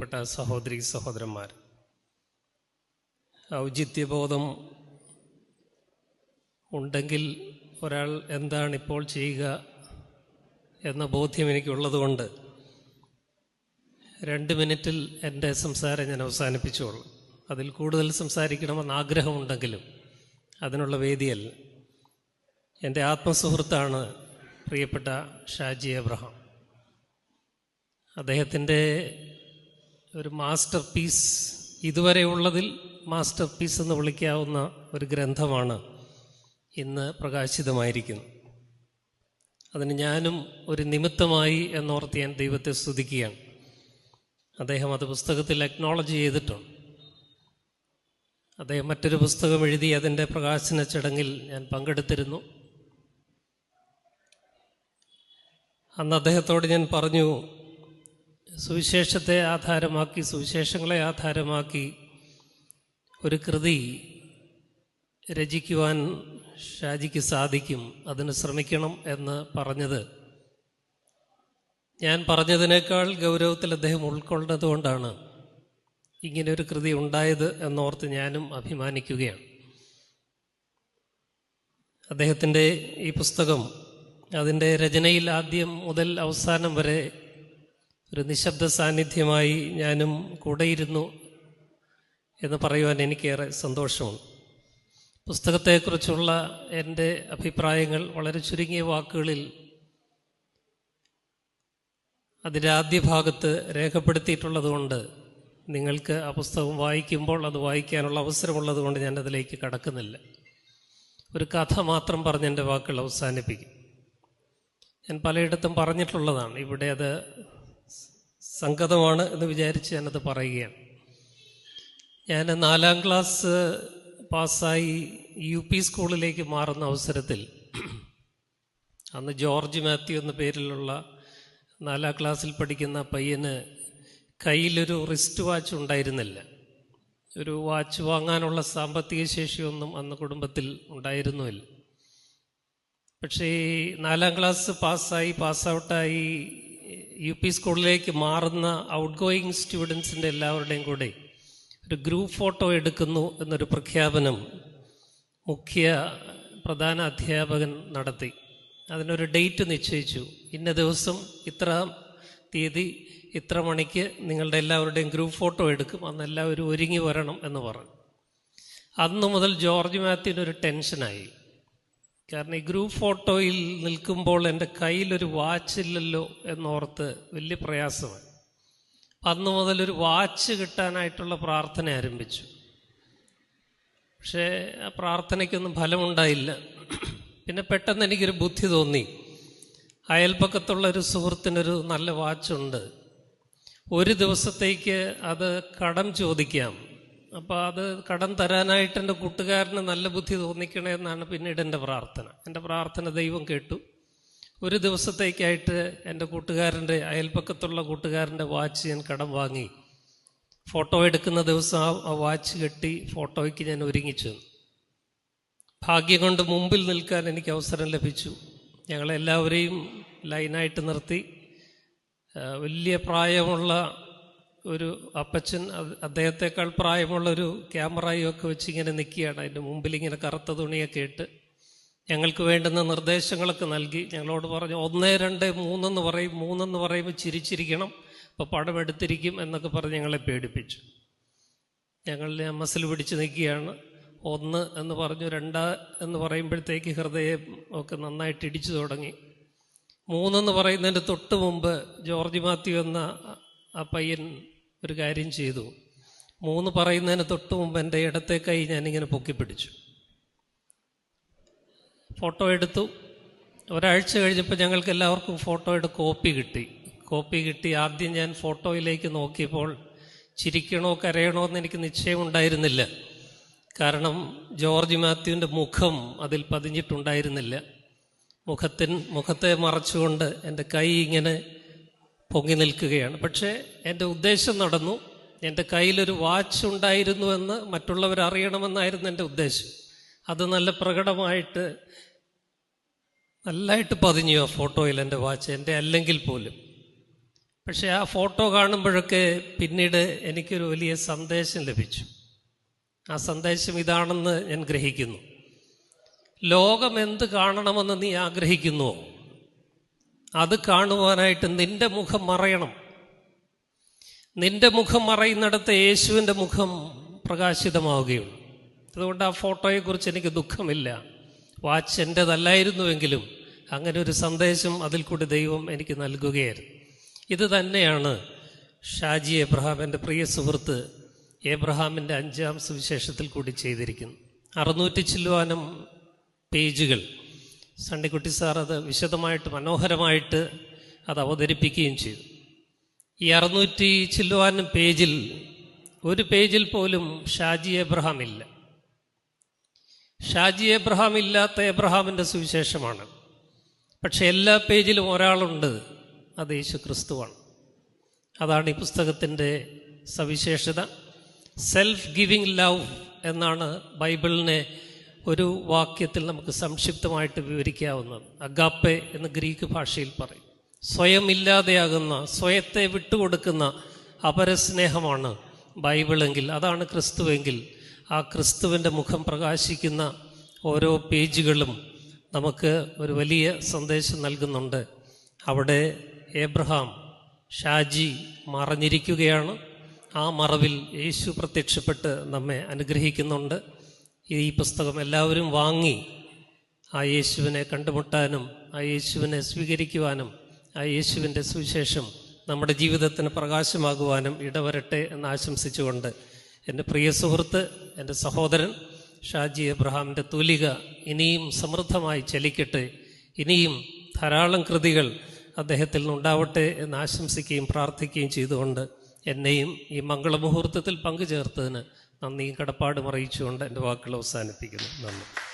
പ്രിയപ്പെട്ട സഹോദരി സഹോദരന്മാർ ഔചിത്യബോധം ഉണ്ടെങ്കിൽ ഒരാൾ എന്താണ് ഇപ്പോൾ ചെയ്യുക എന്ന ബോധ്യം എനിക്കുള്ളതുകൊണ്ട് രണ്ട് മിനിറ്റിൽ എന്റെ സംസാരം ഞാൻ അവസാനിപ്പിച്ചോളൂ. അതിൽ കൂടുതൽ സംസാരിക്കണമെന്ന് ആഗ്രഹമുണ്ടെങ്കിലും അതിനുള്ള വേദിയല്ല. എന്റെ ആത്മസുഹൃത്താണ് പ്രിയപ്പെട്ട ഷാജി എബ്രഹാം അദ്ദേഹത്തിന്റെ ഒരു മാസ്റ്റർ പീസ്. ഇതുവരെ ഉള്ളതിൽ മാസ്റ്റർ പീസ് എന്ന് വിളിക്കാവുന്ന ഒരു ഗ്രന്ഥമാണ് ഇന്ന് പ്രകാശിതമായിരിക്കുന്നത് അതിന് ഞാനും ഒരു നിമിത്തമായി എന്നോർത്ത് ഞാൻ ദൈവത്തെ സ്തുതിക്കുകയാണ്. അദ്ദേഹം അത് പുസ്തകത്തിൽ അക്നോളജ് ചെയ്തിട്ടുണ്ട്. അദ്ദേഹം മറ്റൊരു പുസ്തകം എഴുതി അതിന്റെ പ്രകാശന ചടങ്ങിൽ ഞാൻ പങ്കെടുത്തിരുന്നു. അന്ന് അദ്ദേഹത്തോട് ഞാൻ പറഞ്ഞു സുവിശേഷത്തെ ആധാരമാക്കി സുവിശേഷങ്ങളെ ആധാരമാക്കി ഒരു കൃതി രചിക്കുവാൻ ഷാജിക്ക് സാധിക്കും. അതിന് ശ്രമിക്കണം എന്ന് പറഞ്ഞത്. ഞാൻ പറഞ്ഞതിനേക്കാൾ ഗൗരവത്തിൽ അദ്ദേഹം ഉൾക്കൊണ്ടതുകൊണ്ടാണ് ഇങ്ങനെ ഒരു കൃതി ഉണ്ടായത് എന്നോർത്ത് ഞാനും അഭിമാനിക്കുകയാണ്. അദ്ദേഹത്തിന്റെ ഈ പുസ്തകം അതിന്റെ രചനയിൽ ആദ്യം മുതൽ അവസാനം വരെ ഒരു നിശബ്ദ സാന്നിധ്യമായി ഞാനും കൂടെയിരുന്നു എന്ന് പറയുവാൻ എനിക്കേറെ സന്തോഷമുണ്ട്. പുസ്തകത്തെക്കുറിച്ചുള്ള എന്റെ അഭിപ്രായങ്ങൾ വളരെ ചുരുങ്ങിയ വാക്കുകളിൽ അതിന്റെ ആദ്യ ഭാഗത്ത് രേഖപ്പെടുത്തിയിട്ടുള്ളതുകൊണ്ട് നിങ്ങൾക്ക് ആ പുസ്തകം വായിക്കുമ്പോൾ അത് വായിക്കാനുള്ള അവസരമുള്ളതുകൊണ്ട് ഞാൻ അതിലേക്ക് കടക്കുന്നില്ല. ഒരു കഥ മാത്രം പറഞ്ഞ് എന്റെ വാക്കുകൾ അവസാനിപ്പിക്കും. ഞാൻ പലയിടത്തും പറഞ്ഞിട്ടുള്ളതാണ്. ഇവിടെ അത് സംഗതമാണ് എന്ന് വിചാരിച്ച് ഞാനത് പറയുകയാണ്. ഞാൻ നാലാം ക്ലാസ് പാസ്സായി യു പി സ്കൂളിലേക്ക് മാറുന്ന അവസരത്തിൽ അന്ന് ജോർജ് മാത്യു എന്ന പേരിലുള്ള നാലാം ക്ലാസ്സിൽ പഠിക്കുന്ന പയ്യന് കയ്യിലൊരു റിസ്റ്റ് വാച്ച് ഉണ്ടായിരുന്നില്ല. ഒരു വാച്ച് വാങ്ങാനുള്ള സാമ്പത്തിക ശേഷിയൊന്നും അന്ന് കുടുംബത്തിൽ ഉണ്ടായിരുന്നുമില്ല. പക്ഷേ നാലാം ക്ലാസ് പാസ്സായി പാസ് ഔട്ടായി യു പി സ്കൂളിലേക്ക് മാറുന്ന ഔട്ട് ഗോയിങ് സ്റ്റുഡൻസിന്റെ എല്ലാവരുടെയും കൂടെ ഒരു ഗ്രൂപ്പ് ഫോട്ടോ എടുക്കുന്നു എന്നൊരു പ്രഖ്യാപനം മുഖ്യ പ്രധാന അധ്യാപകൻ നടത്തി. അതിനൊരു ഡേറ്റ് നിശ്ചയിച്ചു. ഇന്ന ദിവസം ഇത്ര തീയതി ഇത്ര മണിക്ക് നിങ്ങളുടെ എല്ലാവരുടെയും ഗ്രൂപ്പ് ഫോട്ടോ എടുക്കും. അന്ന് എല്ലാവരും ഒരുങ്ങി വരണം എന്ന് പറഞ്ഞു. അന്ന് മുതൽ ജോർജ് മാത്യുവിനൊരു ടെൻഷനായി കാരണം ഈ ഗ്രൂപ്പ് ഫോട്ടോയിൽ നിൽക്കുമ്പോൾ എന്റെ കയ്യിലൊരു വാച്ചില്ലല്ലോ എന്നോർത്ത് വലിയ പ്രയാസമാണ് അന്ന് മുതൽ ഒരു വാച്ച് കിട്ടാനായിട്ടുള്ള പ്രാർത്ഥന ആരംഭിച്ചു. പക്ഷേ ആ പ്രാർത്ഥനയ്ക്കൊന്നും ഫലമുണ്ടായില്ല. പിന്നെ പെട്ടെന്ന് എനിക്കൊരു ബുദ്ധി തോന്നി. അയൽപ്പക്കത്തുള്ള ഒരു സുഹൃത്തിനൊരു നല്ല വാച്ചുണ്ട്. ഒരു ദിവസത്തേക്ക് അത് കടം ചോദിക്കാം. അപ്പോൾ അത് കടം തരാനായിട്ട് എന്റെ കൂട്ടുകാരന് നല്ല ബുദ്ധി തോന്നിക്കണേ എന്നാണ് പിന്നീട് എന്റെ പ്രാർത്ഥന. എന്റെ പ്രാർത്ഥന ദൈവം കേട്ടു. ഒരു ദിവസത്തേക്കായിട്ട് എന്റെ കൂട്ടുകാരന്റെ അയൽപ്പക്കത്തുള്ള കൂട്ടുകാരന്റെ വാച്ച് ഞാൻ കടം വാങ്ങി. ഫോട്ടോ എടുക്കുന്ന ദിവസം ആ വാച്ച് കെട്ടി ഫോട്ടോയ്ക്ക് ഞാൻ ഒരുങ്ങിച്ചു. ഭാഗ്യം കൊണ്ട് മുമ്പിൽ നിൽക്കാൻ എനിക്ക് അവസരം ലഭിച്ചു. ഞങ്ങളെല്ലാവരെയും ലൈനായിട്ട് നിർത്തി. വലിയ പ്രായമുള്ള ഒരു അപ്പച്ചൻ അദ്ദേഹത്തെക്കാൾ പ്രായമുള്ള ഒരു ക്യാമറയും ഒക്കെ വെച്ച് ഇങ്ങനെ നിൽക്കുകയാണ്. അതിന്റെ മുമ്പിൽ ഇങ്ങനെ കറുത്ത തുണിയൊക്കെ ഇട്ട് ഞങ്ങൾക്ക് വേണ്ടുന്ന നിർദ്ദേശങ്ങളൊക്കെ നൽകി. ഞങ്ങളോട് പറഞ്ഞു ഒന്ന് രണ്ട് മൂന്നെന്ന് പറയും. മൂന്നെന്ന് പറയുമ്പോൾ ചിരിച്ചിരിക്കണം. അപ്പോൾ പടം എടുത്തിരിക്കും എന്നൊക്കെ പറഞ്ഞ് ഞങ്ങളെ പേടിപ്പിച്ചു. ഞങ്ങൾ മസിൽ പിടിച്ച് നിൽക്കുകയാണ്. ഒന്ന് എന്ന് പറഞ്ഞു രണ്ട എന്ന് പറയുമ്പോഴത്തേക്ക് ഹൃദയം ഒക്കെ നന്നായിട്ട് ഇടിച്ചു തുടങ്ങി. മൂന്നെന്ന് പറയുന്നതിന്റെ തൊട്ട് മുമ്പ് ജോർജ് മാത്യു എന്ന ആ പയ്യൻ ഒരു കാര്യം ചെയ്തു. മൂന്ന് പറയുന്നതിന് തൊട്ട് മുമ്പ് എന്റെ ഇടത്തെ കൈ ഞാനിങ്ങനെ പൊക്കിപ്പിടിച്ചു. ഫോട്ടോ എടുത്തു. ഒരാഴ്ച കഴിഞ്ഞപ്പോൾ ഞങ്ങൾക്ക് എല്ലാവർക്കും ഫോട്ടോയുടെ കോപ്പി കിട്ടി. കോപ്പി കിട്ടി. ആദ്യം ഞാൻ ഫോട്ടോയിലേക്ക് നോക്കിയപ്പോൾ ചിരിക്കണോ കരയണോ എന്ന് എനിക്ക് നിശ്ചയമുണ്ടായിരുന്നില്ല. കാരണം ജോർജ് മാത്യുവിന്റെ മുഖം അതിൽ പതിഞ്ഞിട്ടുണ്ടായിരുന്നില്ല. മുഖത്തിൻ മുഖത്തെ മറച്ചുകൊണ്ട് എന്റെ കൈ ഇങ്ങനെ പൊങ്ങി നിൽക്കുകയാണ്. പക്ഷേ എന്റെ ഉദ്ദേശം നടന്നു. എന്റെ കയ്യിലൊരു വാച്ച് ഉണ്ടായിരുന്നു എന്ന് മറ്റുള്ളവർ അറിയണമെന്നായിരുന്നു എന്റെ ഉദ്ദേശം. അത് നല്ല പ്രകടമായിട്ട് നല്ലതായിട്ട് പതിഞ്ഞു ആ ഫോട്ടോയിൽ എന്റെ വാച്ച് എന്റെ അല്ലെങ്കിൽ പോലും. പക്ഷെ ആ ഫോട്ടോ കാണുമ്പോഴൊക്കെ പിന്നീട് എനിക്കൊരു വലിയ സന്ദേശം ലഭിച്ചു. ആ സന്ദേശം ഇതാണെന്ന് ഞാൻ ഗ്രഹിക്കുന്നു. ലോകം എന്ത് കാണണമെന്ന് നീ ആഗ്രഹിക്കുന്നുവോ? അത് കാണുവാനായിട്ട് നിന്റെ മുഖം മറയണം. നിന്റെ മുഖം മറയുന്നിടത്ത് യേശുവിന്റെ മുഖം പ്രകാശിതമാവുകയുള്ളൂ. അതുകൊണ്ട് ആ ഫോട്ടോയെക്കുറിച്ച് എനിക്ക് ദുഃഖമില്ല. വാച്ച് എന്റെതല്ലായിരുന്നുവെങ്കിലും അങ്ങനെ ഒരു സന്ദേശം അതിൽ കൂടി ദൈവം എനിക്ക് നൽകുകയായിരുന്നു. ഇത് തന്നെയാണ് ഷാജി എബ്രഹാം എന്റെ പ്രിയ സുഹൃത്ത് എബ്രഹാമിന്റെ അഞ്ചാം സുവിശേഷത്തിൽ കൂടി ചെയ്തിരിക്കുന്നു അറുന്നൂറ്റി ചില്ലുവാനും പേജുകൾ. സണ്ണിക്കുട്ടി സാർ അത് വിശദമായിട്ട് മനോഹരമായിട്ട് അത് അവതരിപ്പിക്കുകയും ചെയ്തു. ഈ അറുന്നൂറ്റി ചില്ലുവാനും പേജിൽ ഒരു പേജിൽ പോലും ഷാജി എബ്രഹാം ഇല്ല ഷാജി എബ്രഹാം ഇല്ലാത്ത എബ്രഹാമിന്റെ സുവിശേഷമാണ്. പക്ഷെ എല്ലാ പേജിലും ഒരാളുണ്ട് അത് യേശു ക്രിസ്തുവാണ് അതാണ് ഈ പുസ്തകത്തിന്റെ സവിശേഷത. സെൽഫ് ഗിവിങ് ലവ് എന്നാണ് ബൈബിളിനെ ഒരു വാക്യത്തിൽ നമുക്ക് സംക്ഷിപ്തമായിട്ട് വിവരിക്കാവുന്നത് അഗാപ്പെ എന്ന് ഗ്രീക്ക് ഭാഷയിൽ പറയും. സ്വയം ഇല്ലാതെയാകുന്ന സ്വയത്തെ വിട്ടുകൊടുക്കുന്ന അപരസ്നേഹമാണ് ബൈബിളെങ്കിൽ അതാണ് ക്രിസ്തുവെങ്കിൽ. ആ ക്രിസ്തുവിന്റെ മുഖം പ്രകാശിക്കുന്ന ഓരോ പേജുകളും നമുക്ക് ഒരു വലിയ സന്ദേശം നൽകുന്നുണ്ട്. അവിടെ ഏബ്രഹാം ഷാജി മറഞ്ഞിരിക്കുകയാണ്. ആ മറവിൽ യേശു പ്രത്യക്ഷപ്പെട്ട് നമ്മെ അനുഗ്രഹിക്കുന്നുണ്ട്. ഈ പുസ്തകം എല്ലാവരും വാങ്ങി ആ യേശുവിനെ കണ്ടുമുട്ടാനും ആ യേശുവിനെ സ്വീകരിക്കുവാനും ആ യേശുവിന്റെ സുവിശേഷം നമ്മുടെ ജീവിതത്തിന് പ്രകാശമാകുവാനും ഇടവരട്ടെ എന്ന് ആശംസിച്ചുകൊണ്ട് എന്റെ പ്രിയ സുഹൃത്ത് എന്റെ സഹോദരൻ ഷാജി എബ്രഹാമിന്റെ തൂലിക ഇനിയും സമൃദ്ധമായി ചലിക്കട്ടെ. ഇനിയും ധാരാളം കൃതികൾ അദ്ദേഹത്തിൽ നിന്നുണ്ടാവട്ടെ എന്ന് ആശംസിക്കുകയും പ്രാർത്ഥിക്കുകയും ചെയ്തുകൊണ്ട് എന്നെയും ഈ മംഗളമുഹൂർത്തത്തിൽ പങ്കുചേർത്തതിന് നന്ദിയും കടപ്പാടും അറിയിച്ചുകൊണ്ട് എന്റെ വാക്കുകൾ അവസാനിപ്പിക്കുന്നു. നന്ദി.